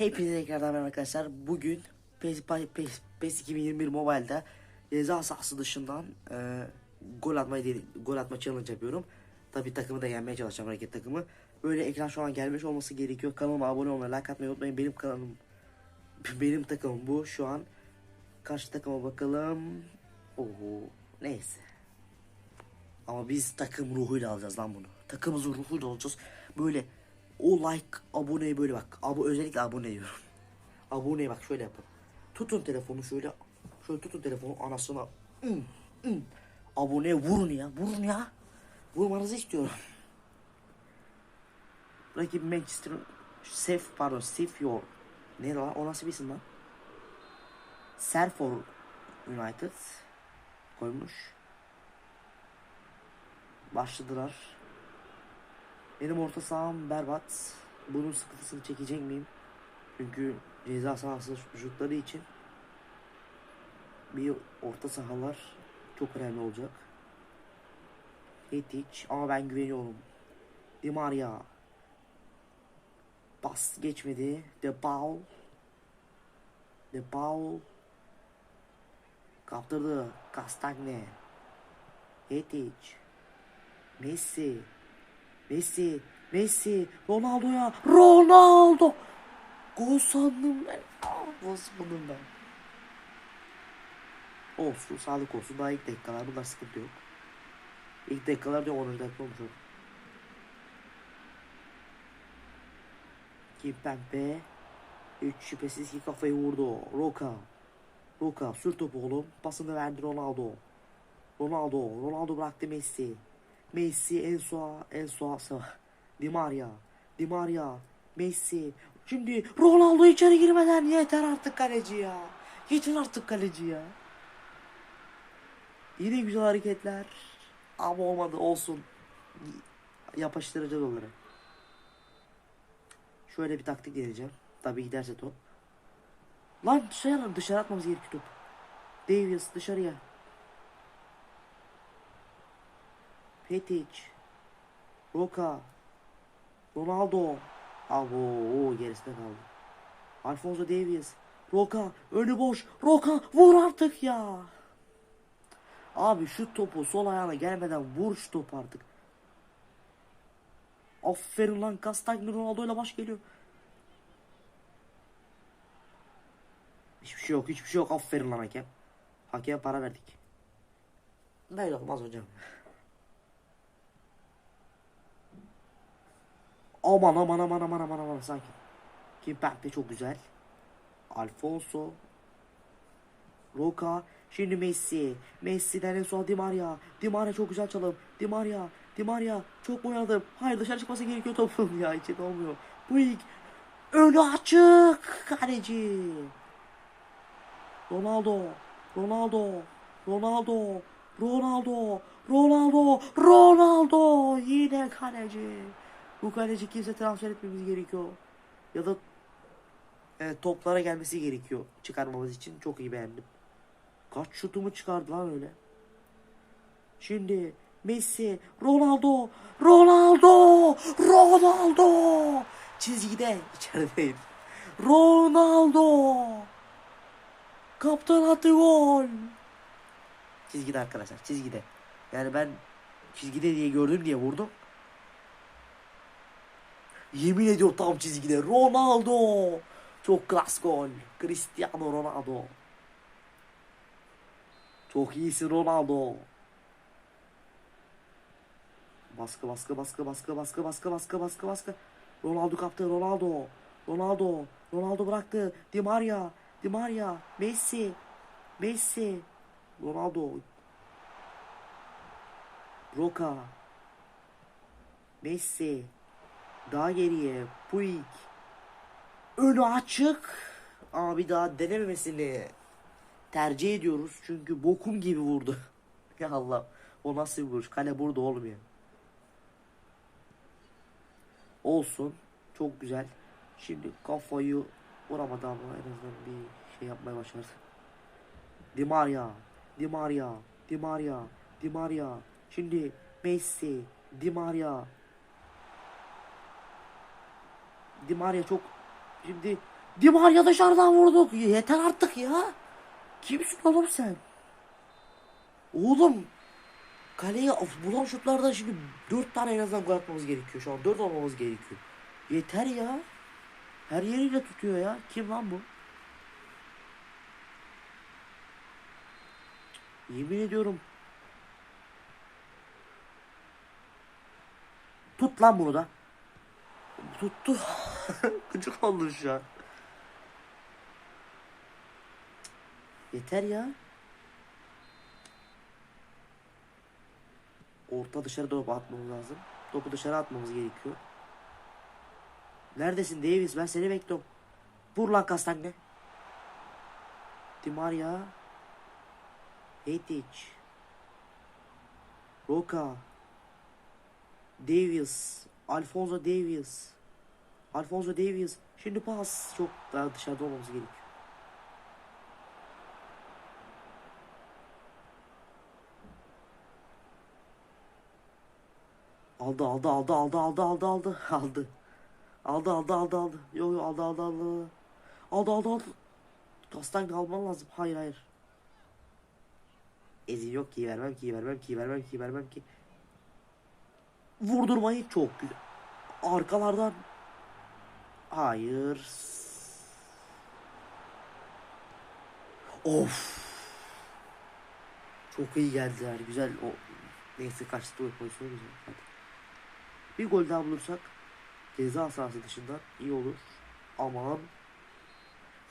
Hepinize tekrardan merhaba arkadaşlar. Bugün PES, PES, PES 2021 Mobile'da ceza sahası dışından e, gol değil, gol atma challenge yapıyorum. Tabi takımı da yenmeye çalışacağım hareket takımı. Böyle ekran şu an gelmiş olması gerekiyor. Kanalıma abone olmayı, like atmayı unutmayın. Benim kanalım, benim takımım bu şu an. Karşı takıma bakalım. Oho, neyse. Ama biz takım ruhuyla alacağız lan bunu. Takımımızın ruhuyla alacağız. Böyle o like aboneyi böyle bak. Abo özellikle abone diyorum. Aboneye bak şöyle yapın. Tutun telefonu şöyle. Şöyle tutun telefonu anasına. Hmm, hmm. Aboneye vurun ya. Vurun ya. Vurmanızı istiyorum. Rakip Manchester Sef pardon Sef York. Ne lan? O nasıl bir isim lan? Serfor United koymuş. Başladılar. Benim orta saham berbat. Bunun sıkıntısını çekecek miyim? Çünkü ceza sahası çocukları için bir orta sahalar çok önemli olacak. Hiç ama ben güveniyorum. Di Maria. Pas geçmedi. De Paul. De Paul. Kaptırdı. Castagne. Hetic. Messi. Messi. Messi. Ronaldo'ya. Ronaldo. Gol sandım ben. Ah, Bozmadım ben. Olsun. Sağlık olsun. Daha ilk dakikalar. Bunlar sıkıntı yok. İlk dakikalar diyor 10. dakika olmuş oldu. Kimpembe. Üç şüphesiz ki kafayı vurdu. Roka. Roka sür topu oğlum. Pasını verdi Ronaldo. Ronaldo. Ronaldo bıraktı Messi. Messi en soğa en soğası. Di Maria. Di Maria. Messi. Şimdi Ronaldo içeri girmeden yeter artık kaleci ya. Yeter artık kaleci ya. Yine güzel hareketler. Ama olmadı olsun. Yapıştıracağız onları. Şöyle bir taktik deneyeceğim. Tabii giderse top. Lan dışarı, dışarı atmamız gerekiyor top. Davies dışarıya. Petic. Roka. Ronaldo. Abo o gerisinde kaldı. Alfonso Davies. Roka önü boş. Roka vur artık ya. Abi şu topu sol ayağına gelmeden vur şu topu artık. Aferin lan Castagno Ronaldo ile baş geliyor. Hiçbir şey yok hiçbir şey yok aferin lan hakem. Hakeme para verdik. Böyle olmaz hocam. Aman aman aman aman aman aman sakin. Kimpembe çok güzel. Alfonso. Roka. Şimdi Messi. Messi'den en son Di Maria. Di Maria çok güzel çalım. Di Maria. Di Maria. Çok oynadım. Hayır dışarı çıkması gerekiyor topun ya. içinde olmuyor. Bu ilk. Önü açık. Kaleci. Ronaldo. Ronaldo. Ronaldo. Ronaldo. Ronaldo. Ronaldo. Yine kaleci. Bu kaleci kimse transfer etmemiz gerekiyor. Ya da e, toplara gelmesi gerekiyor çıkarmamız için. Çok iyi beğendim. Kaç şutumu çıkardı lan öyle. Şimdi Messi, Ronaldo, Ronaldo, Ronaldo. Çizgide içerideyim. Ronaldo. Kaptan attı gol. Çizgide arkadaşlar çizgide. Yani ben çizgide diye gördüm diye vurdum. Yemin ediyorum tam çizgide. Ronaldo. Çok klas gol. Cristiano Ronaldo. Çok iyisin Ronaldo. Baskı baskı baskı baskı baskı baskı baskı baskı baskı. Ronaldo kaptı Ronaldo. Ronaldo. Ronaldo bıraktı. Di Maria. Di Maria. Messi. Messi. Ronaldo. Roka. Messi. Daha geriye. Puig. Önü açık. Ama bir daha denememesini tercih ediyoruz. Çünkü bokum gibi vurdu. ya Allah. O nasıl bir vuruş? Kale burada olmuyor. Olsun. Çok güzel. Şimdi kafayı vuramadı ama en azından bir şey yapmaya başardı. Di Maria. Di Maria. Di Maria. Di Maria. Şimdi Messi. Di Maria. Di Maria çok şimdi Di Maria dışarıdan vurduk. Yeter artık ya. Kimsin oğlum sen? Oğlum kaleye bulan şutlardan şimdi 4 tane en azından gol atmamız gerekiyor şu an. 4 olmamız gerekiyor. Yeter ya. Her yeriyle tutuyor ya. Kim lan bu? Yemin ediyorum. Tut lan bunu da. Tuttu. Gıcık oldum şu an. Yeter ya. Orta dışarı doğru atmamız lazım. Topu dışarı atmamız gerekiyor. Neredesin Davis? Ben seni bekliyorum. Vur lan Kastange. Di Maria. Hetic. Roca. Davis. Alfonso Davis. Alfonso Davis. Şimdi pas. Çok daha dışarıda olmamız gerekiyor. Aldı aldı aldı aldı aldı aldı aldı aldı. Aldı aldı aldı aldı. Yo yo aldı aldı aldı. Aldı aldı aldı. Kastan alman lazım. Hayır hayır. Ezi yok ki vermem ki vermem ki vermem ki vermem ki. Vurdurmayı çok güzel. Arkalardan. Hayır. Of. Çok iyi geldiler. Güzel. O neyse kaçtı o pozisyonu güzel. Hadi. Bir gol daha bulursak ceza sahası dışından iyi olur. Aman.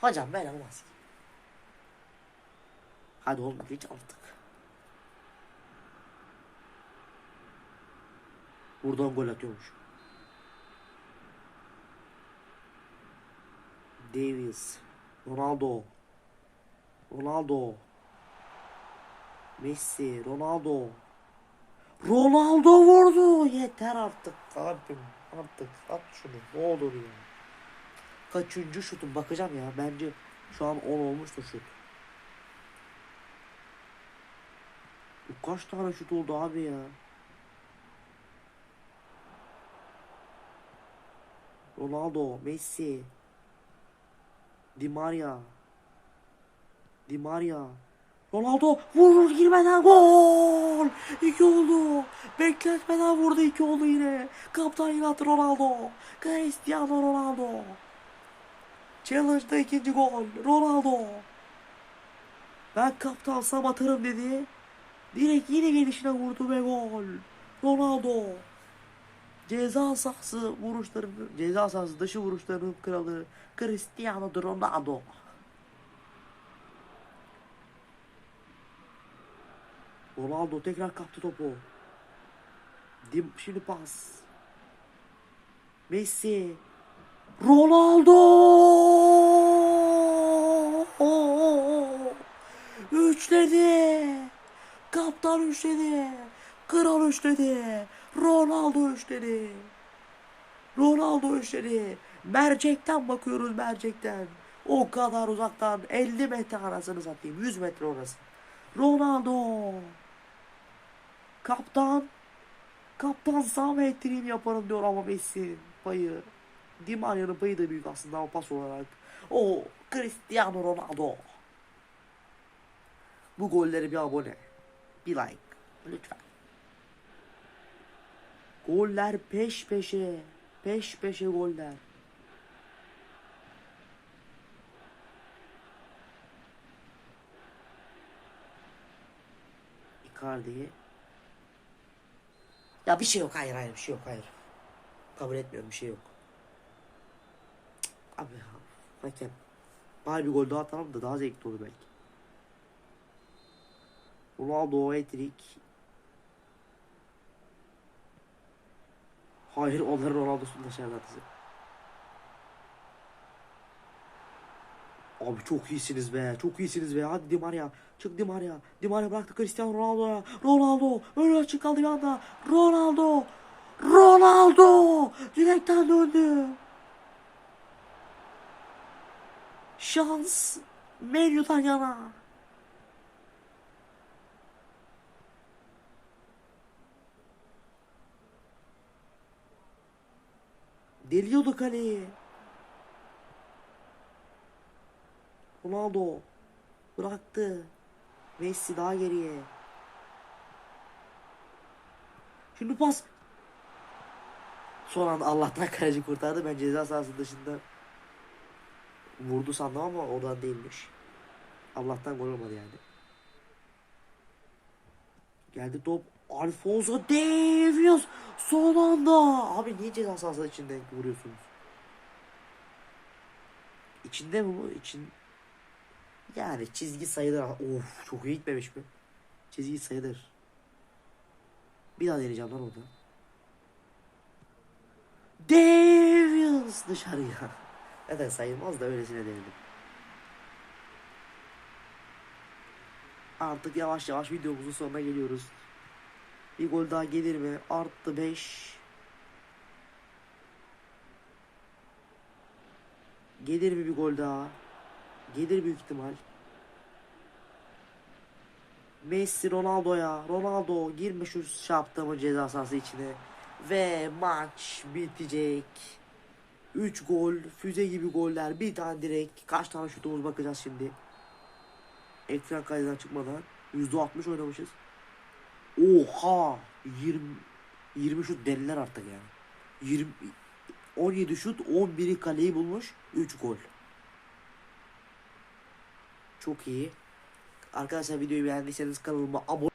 Hocam ben olmaz. Hadi oğlum geç artık. Buradan gol atıyormuş. Davis. Ronaldo. Ronaldo. Messi. Ronaldo. Ronaldo vurdu. Yeter artık abim. Artık at şunu. Ne olur ya. Kaçıncı şutum bakacağım ya. Bence şu an 10 olmuştur şut. Kaç tane şut oldu abi ya. Ronaldo, Messi, Di Maria, Di Maria, Ronaldo vurur girmeden gol! İki oldu. Bekletmeden vurdu iki oldu yine. Kaptan yine attı Ronaldo. Cristiano Ronaldo. Challenge'da ikinci gol. Ronaldo. Ben kaptansam atarım dedi. Direkt yine gelişine vurdu ve gol. Ronaldo. Ceza sahası vuruşlarının, ceza sahası dışı vuruşlarının kralı Cristiano Ronaldo. Ronaldo tekrar kaptı topu. Şimdi pas. Messi. Ronaldo! Üçledi. Kaptan üçledi. Kral üçledi. Ronaldo üçledi. Ronaldo üçledi. Mercekten bakıyoruz mercekten. O kadar uzaktan 50 metre arasını satayım. 100 metre orası. Ronaldo. Kaptan. Kaptan ettireyim yaparım diyor ama Messi payı. Di Maria'nın payı da büyük aslında ama pas olarak. O Cristiano Ronaldo. Bu golleri bir abone. Bir like. Lütfen. Goller peş peşe. Peş peşe goller. Icardi. Ya bir şey yok hayır hayır bir şey yok hayır. Kabul etmiyorum bir şey yok. Cık, Abi ya. Hakem. Bari bir gol daha atalım da daha zevkli olur belki. Ronaldo hat-trick. Hayır onları Ronaldo'sun dışarıda atacak. Abi çok iyisiniz be. Çok iyisiniz be. Hadi Di Maria. Çık Di Maria. Bıraktı Cristiano Ronaldo'ya. Ronaldo. Öyle açık kaldı bir anda. Ronaldo. Ronaldo. Direkten döndü. Şans. Menyu'dan yana. Deliyordu kaleyi. Ronaldo. Bıraktı. Messi daha geriye. Şimdi pas. Son anda Allah'tan kaleci kurtardı. Ben ceza sahası dışında vurdu sandım ama oradan değilmiş. Allah'tan gol olmadı yani. Geldi top. Alfonso Davies son anda. Abi niye ceza sahası içinde vuruyorsunuz? İçinde mi bu? İçin. Yani çizgi sayılır. Of çok iyi gitmemiş mi? Çizgi sayılır. Bir daha deneyeceğim lan orada. Davies dışarıya. Zaten sayılmaz da öylesine denedim. Artık yavaş yavaş videomuzun sonuna geliyoruz. Bir gol daha gelir mi? Arttı 5. Gelir mi bir gol daha? Gelir büyük ihtimal. Messi Ronaldo'ya. Ronaldo girme şu yaptığımın ceza sahası içine. Ve maç bitecek. 3 gol, füze gibi goller, bir tane direkt. Kaç tane şutumuz bakacağız şimdi. Ekran kaydından çıkmadan. %60 oynamışız. Oha! 20 20 şut deliler artık yani. 20 17 şut, 11'i kaleyi bulmuş, 3 gol. Çok iyi. Arkadaşlar videoyu beğendiyseniz kanalıma abone